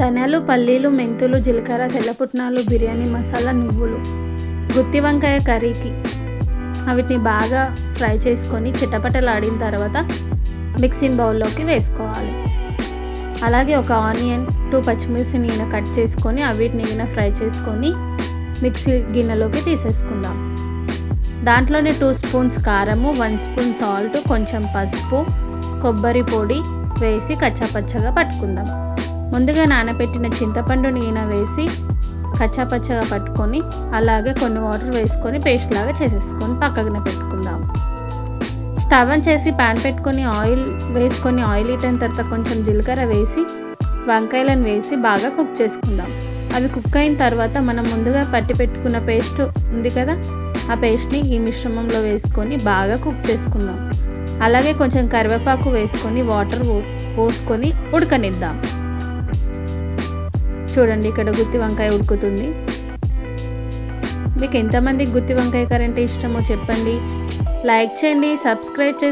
ధనియాలు పల్లీలు మెంతులు జీలకర్ర తెల్లపుట్నాలు బిర్యానీ మసాలా నువ్వులు గుత్తి వంకాయ కర్రీకి. వీటిని బాగా ఫ్రై చేసుకొని చిటపటలాడిన తర్వాత మిక్సింగ్ బౌల్లోకి వేసుకోవాలి. అలాగే ఒక ఆనియన్ టూ పచ్చిమిర్చి నీన కట్ చేసుకొని అవిటిని ఈయన ఫ్రై చేసుకొని మిక్సీ గిన్నెలోకి తీసేసుకుందాం. దాంట్లోనే టూ స్పూన్స్ కారము వన్ స్పూన్ సాల్ట్ కొంచెం పసుపు కొబ్బరి పొడి వేసి కచ్చాపచ్చగా పట్టుకుందాం. ముందుగా నానబెట్టిన చింతపండు ఈయన వేసి కచ్చాపచ్చగా పట్టుకొని అలాగే కొన్ని వాటర్ వేసుకొని పేస్ట్ లాగా చేసేసుకొని పక్కన పెట్టుకుందాం. స్టవ్ ఆన్ చేసి పాన్ పెట్టుకొని ఆయిల్ వేసుకొని ఆయిల్ ఇటైన తర్వాత కొంచెం జీలకర్ర వేసి వంకాయలను వేసి బాగా కుక్ చేసుకుందాం. అవి కుక్ అయిన తర్వాత మనం ముందుగా పట్టి పెట్టుకున్న పేస్ట్ ఉంది కదా ఆ పేస్ట్ని ఈ మిశ్రమంలో వేసుకొని బాగా కుక్ చేసుకుందాం. అలాగే కొంచెం కరివేపాకు వేసుకొని వాటర్ పోసుకొని ఉడకనిద్దాం. చూడండి ఇక్కడ గుత్తి వంకాయ ఉడుకుతుంది. మీకు ఎంతమందికి గుత్తి వంకాయ కర్రీ అంటే ఇష్టమో చెప్పండి. లైక్ చేయండి సబ్స్క్రైబ్ చేసి